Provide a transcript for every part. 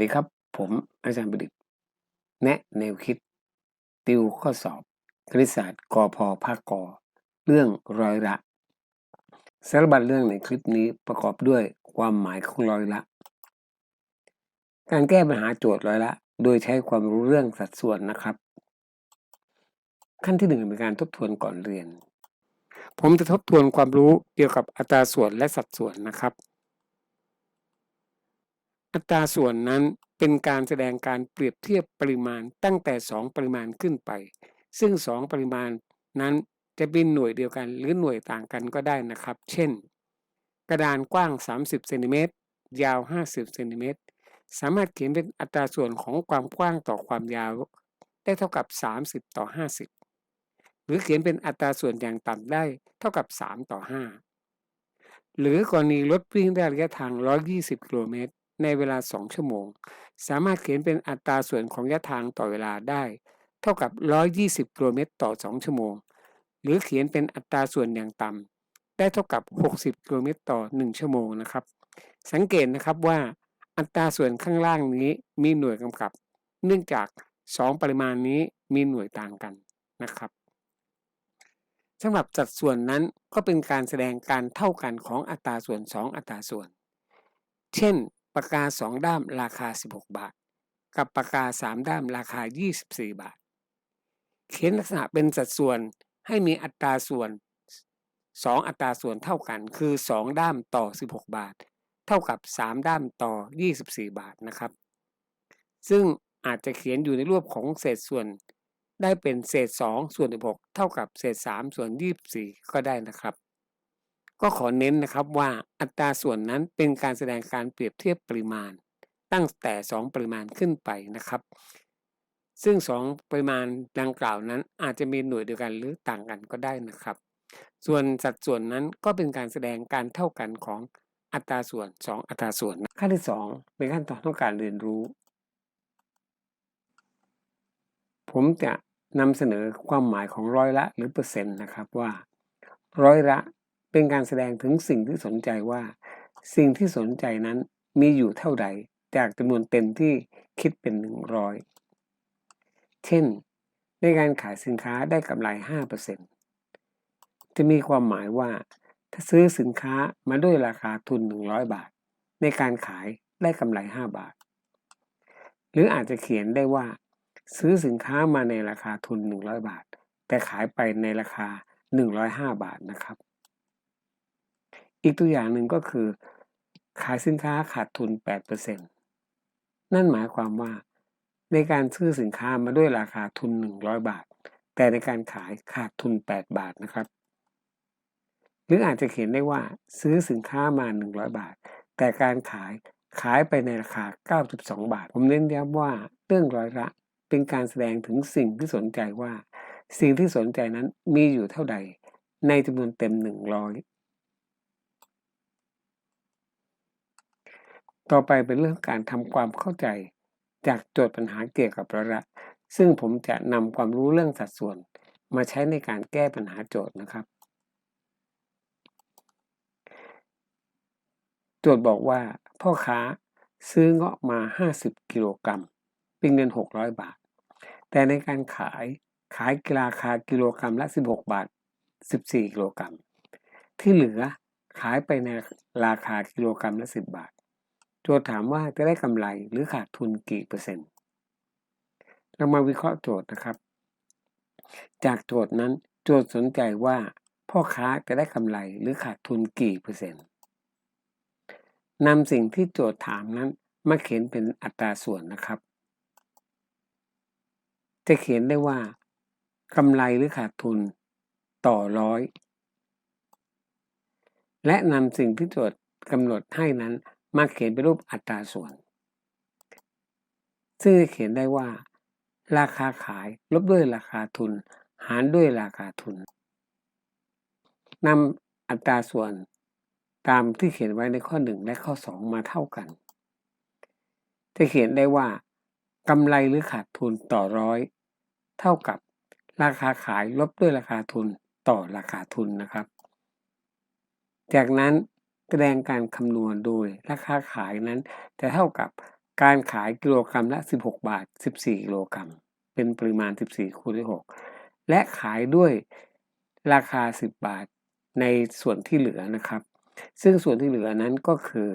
สวัสดีครับ ผมอาจารย์ประดิษฐ์แนะแนวคิด ติวข้อสอบคณิตศาสตร์กพภาคกเรื่องร้อยละสารบัญเรื่องในคลิปนี้ประกอบด้วยความหมายของร้อยละ การแก้ปัญหาโจทย์ร้อยละ โดยใช้ความรู้เรื่องสัดส่วนนะครับ ขั้นที่หนึ่งเป็นการทบทวนก่อนเรียน ผมจะทบทวนความรู้เกี่ยวกับอัตราส่วนและสัดส่วนนะครับ อัตราส่วนนั้นเป็นการแสดงการเปรียบเทียบปริมาณตั้งแต่ 2 ปริมาณขึ้นไป ซึ่ง 2 ปริมาณนั้นจะเป็นหน่วยเดียวกันหรือหน่วยต่างกันก็ได้นะครับ เช่น กระดานกว้าง 30เซนติเมตรยาว 50เซนติเมตรสามารถเขียนเป็นอัตราส่วนของความกว้างต่อความยาว ได้เท่ากับ 30 ต่อ 50 หรือเขียนเป็นอัตราส่วนอย่างต่ำได้เท่ากับ 3 ต่อ 5 หรือกรณีรถวิ่งได้ระยะทาง 120 กิโลเมตร ในเวลา 2 ชั่วโมง สามารถเขียนเป็นอัตราส่วนของระยะทางต่อเวลาได้ เท่ากับ 120 กิโลเมตรต่อ 2 ชั่วโมง หรือเขียนเป็นอัตราส่วนอย่างต่ำได้เท่ากับ 60 กิโลเมตรต่อ 1 ชั่วโมงนะครับ สังเกตนะครับว่าอัตราส่วนข้างล่างนี้มีหน่วยกำกับ เนื่องจาก 2 ปริมาณนี้มีหน่วยต่างกันนะครับสำหรับสัดส่วนนั้นก็เป็นการแสดงการเท่ากันของอัตราส่วน 2 อัตราส่วน เช่น ปากกา2ด้ามราคา 16 บาท กับปากกา3ด้ามราคา 24 บาท เขียนลักษณะเป็นสัดส่วนให้มีอัตราส่วน 2 อัตราส่วนเท่ากันคือ 2 ด้ามต่อ 16 บาท เท่ากับ 3 ด้ามต่อ 24 บาทนะครับ ซึ่งอาจจะเขียนอยู่ในรูปของเศษส่วนได้เป็นเศษ 2 ส่วน 16 เท่ากับเศษ 3 ส่วน 24 ก็ได้นะครับ ก็ขอเน้นนะครับว่าอัตราส่วนนั้นเป็นการแสดงการเปรียบเทียบปริมาณ ตั้งแต่ 2 ปริมาณขึ้นไปนะครับ ซึ่ง 2 ปริมาณดังกล่าวนั้นอาจจะมีหน่วยเดียวกันหรือต่างกันก็ได้นะครับ ส่วนสัดส่วนนั้นก็เป็นการแสดงการเท่ากันของอัตราส่วน 2 อัตราส่วน ขั้นที่ 2 เป็นขั้นตอนของการเรียนรู้ ผมจะนำเสนอความหมายของร้อยละหรือเปอร์เซ็นต์นะครับว่า ร้อยละ เป็นการแสดงถึงสิ่งที่สนใจว่า สิ่งที่สนใจนั้นมีอยู่เท่าใดจากจำนวนเต็มที่คิดเป็น100เช่น ในการขายสินค้าได้กำไร 5%จะมีความหมายว่า ถ้าซื้อสินค้ามาด้วยราคาทุน 100 บาท ในการขายได้กำไร 5 บาท หรืออาจจะเขียนได้ว่า ซื้อสินค้ามาในราคาทุน 100 บาท แต่ขายไปในราคา 105 บาทนะครับ อีกตัวอย่างหนึ่งก็คือ ขายสินค้าขาดทุน 8%นั่นหมายความว่า ในการซื้อสินค้ามาด้วยราคาทุน 100 บาท แต่ในการขายขาดทุน 8 บาทนะครับ หรืออาจจะเขียนได้ว่าซื้อสินค้ามา 100 บาท แต่การขายขายไปในราคา 92 บาท ผมเน้นย้ำว่าเรื่องร้อยละเป็นการแสดงถึงสิ่งที่สนใจว่า สิ่งที่สนใจนั้นมีอยู่เท่าใด ในจำนวนเต็ม 100 ต่อไปเป็นเรื่องการทำความเข้าใจ จากโจทย์ปัญหาเกี่ยวกับระยะซึ่งผมจะนำความรู้เรื่องสัดส่วน มาใช้ในการแก้ปัญหาโจทย์นะครับ โจทย์บอกว่า พ่อค้าซื้อเงาะมา 50 กิโลกรัมเป็นเงิน 600 บาท แต่ในการขายขายราคากิโลกรัมละ 16 บาท 14 กิโลกรัม ที่เหลือขายไปในราคากิโลกรัมละ 10 บาท โจทย์ถามว่าจะได้กำไรหรือขาดทุนกี่เปอร์เซ็นต์ เรามาวิเคราะห์โจทย์นะครับ จากโจทย์นั้นโจทย์สนใจว่าพ่อค้าจะได้กำไรหรือขาดทุนกี่เปอร์เซ็นต์นำสิ่งที่โจทย์ถามนั้นมาเขียนเป็นอัตราส่วนนะครับ จะเขียนได้ว่ากำไรหรือขาดทุนต่อร้อย และนำสิ่งที่โจทย์กำหนดให้นั้น มาเขียนเป็นรูปอัตราส่วน ซึ่งเขียนได้ว่า ราคาขายลบด้วยราคาทุน หารด้วยราคาทุนนำอัตราส่วนตามที่เขียนไว้ในข้อ 1 และข้อ 2 มาเท่ากัน จะเขียนได้ว่ากำไรหรือขาดทุนต่อร้อย เท่ากับราคาขายลบด้วยราคาทุนต่อราคาทุนนะครับ จากนั้น แสดงการคำนวณโดยราคาขายนั้น จะเท่ากับการขายกิโลกรัมละ 16 บาท 14 กิโลกรัม เป็นปริมาณ 14 คูณด้วย 6 และขายด้วยราคา 10 บาทในส่วนที่เหลือนะครับ ซึ่งส่วนที่เหลือนั้นก็คือ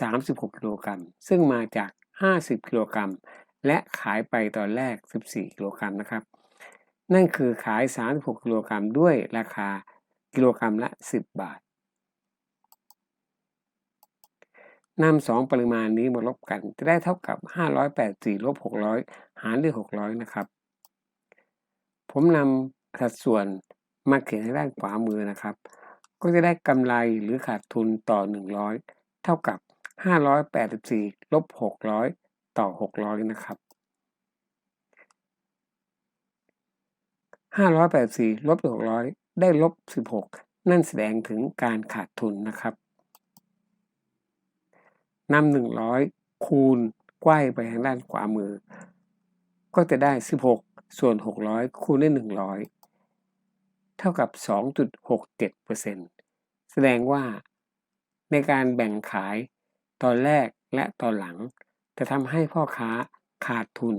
36 กิโลกรัม ซึ่งมาจาก 50 กิโลกรัม และขายไปตอนแรก 14 กิโลกรัมนะครับ นั่นคือขาย 36 กิโลกรัมด้วยราคากิโลกรัมละ 10 บาท นำสองปริมาณนี้มาลบกัน จะได้เท่ากับ 584ลบ600 หารด้วย 600 นะครับ ผมนำสัดส่วนมาเขียนให้ด้านขวามือนะครับ ก็จะได้กำไรหรือขาดทุนต่อ 100 เท่ากับ 584ลบ600 ต่อ 600 นะครับ 584ลบด้วย600 ได้ลบ 16 นั่นแสดงถึงการขาดทุนนะครับ นำหนึ่งร้อยคูณกว้ไปทางด้านขวามือ ก็จะได้ 16 ส่วน 600 คูณด้วย100 เท่ากับ 2.67%แสดงว่า ในการแบ่งขายตอนแรกและตอนหลัง จะทำให้พ่อค้าขาดทุน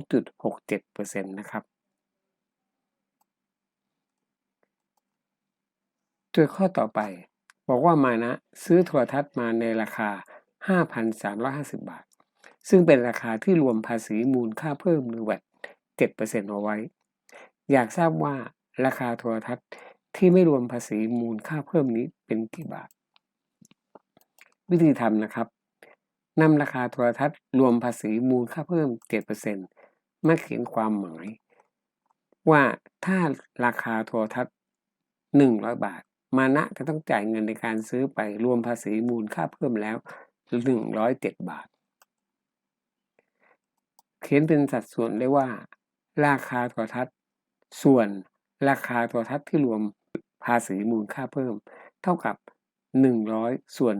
2.67%นะครับโดยข้อต่อไป บอกว่ามานะซื้อโทรทัศน์มาในราคา 5,350 บาท ซึ่งเป็นราคาที่รวมภาษีมูลค่าเพิ่มหรือแวด7%เอาไว้ อยากทราบว่าราคาโทรทัศน์ที่ไม่รวมภาษีมูลค่าเพิ่มนี้เป็นกี่บาท วิธีทำนะครับนำราคาโทรทัศน์รวมภาษีมูลค่าเพิ่ม 7%มาเขียนความหมาย ว่าถ้าราคาโทรทัศน์ 100 บาท มานะจะต้องจ่ายเงินในการซื้อไปรวมภาษีมูลค่าเพิ่มแล้ว107บาท เขียนเป็นสัดส่วนได้ว่า ราคาโทรทัศน์ ส่วนราคาโทรทัศน์ที่รวมภาษีมูลค่าเพิ่ม เท่ากับ100ส่วน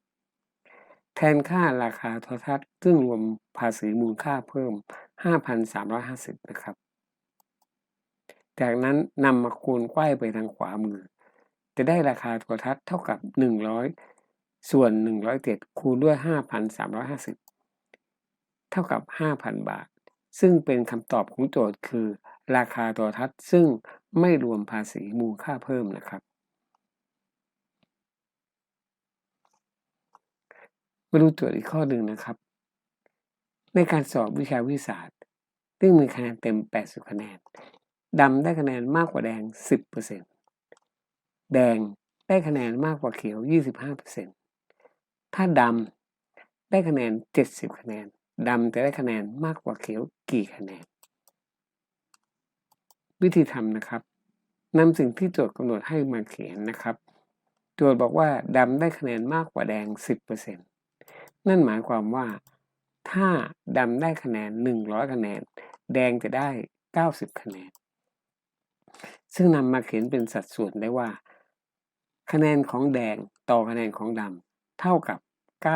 107แทนค่าราคาโทรทัศน์ซึ่งรวมภาษีมูลค่าเพิ่ม 5,350 นะครับ จากนั้นนำมาคูณไขว้ไปทางขวามือ จะได้ราคาโทรทัศน์เท่ากับ 100 ส่วน 107 คูณด้วย 5,350 เท่ากับ 5,000 บาท ซึ่งเป็นคำตอบของโจทย์คือ ราคาโทรทัศน์ซึ่งไม่รวมภาษีมูลค่าเพิ่มนะครับ มาดูโจทย์อีกข้อหนึ่งนะครับ ในการสอบวิชาวิสาสตร์ ซึ่งมีคะแนนเต็ม 80 คะแนน ดำได้คะแนนมากกว่าแดง 10%แดงได้คะแนนมากกว่าเขียว 25%ถ้าดำได้คะแนน 70 คะแนนดำจะได้คะแนนมากกว่าเขียวกี่คะแนน วิธีทำนะครับนำสิ่งที่โจทย์กำหนดให้มาเขียนนะครับ โจทย์บอกว่าดำได้คะแนนมากกว่าแดง 10%นั่นหมายความว่า ถ้าดำได้คะแนน 100 คะแนน แดงจะได้ 90 คะแนน ซึ่งนำมาเขียนเป็นสัดส่วนได้ว่า คะแนนของแดงต่อคะแนนของดำเท่ากับ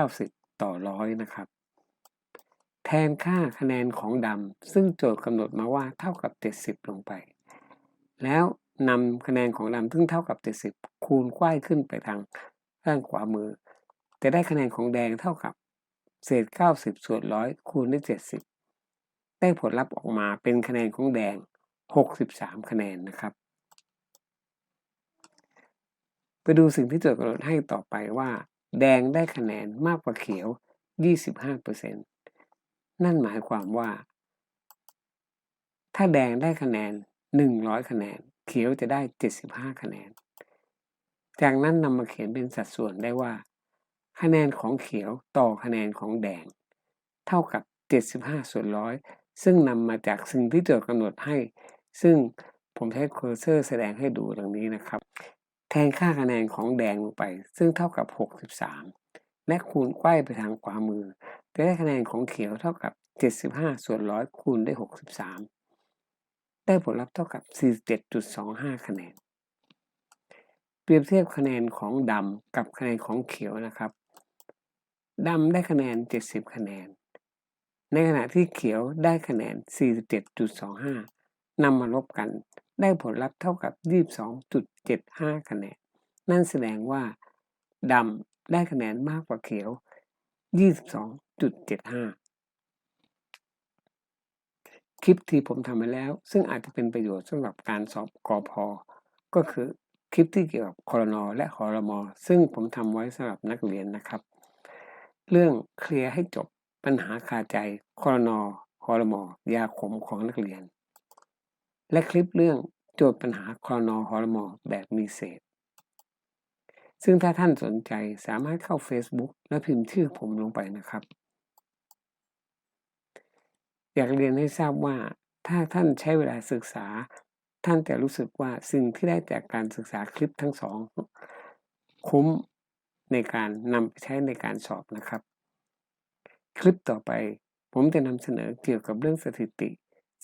90 ต่อร้อยนะครับ แทนค่าคะแนนของดำซึ่งโจทย์กำหนดมาว่าเท่ากับ 70 ลงไป แล้วนำคะแนนของดำซึ่งเท่ากับ 70 คูณไขว้ขึ้นไปทางด้านขวามือ จะได้คะแนนของแดงเท่ากับ เศษ 90 ส่วนร้อยคูณด้วย 70 ได้ผลลัพธ์ออกมาเป็นคะแนนของแดง 63 คะแนนนะครับ ไปดูสิ่งที่โจทย์กำหนดให้ต่อไปว่า แดงได้คะแนนมากกว่าเขียว 25%นั่นหมายความว่า ถ้าแดงได้คะแนน 100 คะแนน เขียวจะได้ 75 คะแนน จากนั้นนำมาเขียนเป็นสัดส่วนได้ว่า คะแนนของเขียวต่อคะแนนของแดง เท่ากับ 75 ส่วนร้อยซึ่งนำมาจากสิ่งที่โจทย์กำหนดให้ ซึ่งผมใช้เคอร์เซอร์แสดงให้ดูดังนี้นะครับ แทนค่าคะแนนของแดงลงไป ซึ่งเท่ากับ 63 และคูณไขว้ไปทางขวามือ จะได้คะแนนของเขียวเท่ากับ 75 ส่วนร้อยคูณด้วย63 ได้ผลลัพธ์เท่ากับ 47.25 คะแนน เปรียบเทียบคะแนนของดำกับคะแนนของเขียวนะครับดำได้คะแนน 70 คะแนน ในขณะที่เขียวได้คะแนน 47.25 นำมาลบกัน ได้ผลลัพธ์เท่ากับ 22.75 คะแนน นั่นแสดงว่าดำได้คะแนนมากกว่าเขียวคลิปที่ผมทำมาแล้ว ซึ่งอาจจะเป็นประโยชน์สำหรับการสอบกอพอก็คือคลิปที่เกี่ยวกับคอรนอและคอรมอซึ่งผมทำไว้สำหรับนักเรียนนะครับ เรื่องเคลียร์ให้จบปัญหาคาใจคอรนอคอรมอยาขมของนักเรียน และคลิปเรื่องโจทย์ปัญหาคอนอคอรมอแบบมีเศษ ซึ่งถ้าท่านสนใจสามารถเข้า Facebook และพิมพ์ชื่อผมลงไปนะครับ อยากเรียนให้ทราบว่า ถ้าท่านใช้เวลาศึกษา ท่านจะรู้สึกว่าสิ่งที่ได้จากการศึกษาคลิปทั้งสอง คุ้มในการนำไปใช้ในการสอบนะครับ คลิปต่อไปผมจะนำเสนอเกี่ยวกับเรื่องสถิติ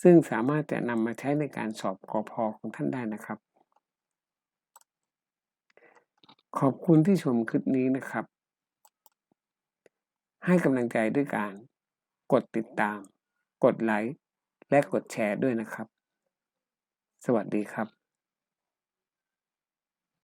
ซึ่งสามารถจะนำมาใช้ในการสอบกอพอของท่านได้นะครับ ขอบคุณที่ชมคลิปนี้นะครับ ให้กำลังใจด้วยการกดติดตาม กดไลค์ และกดแชร์ด้วยนะครับ สวัสดีครับ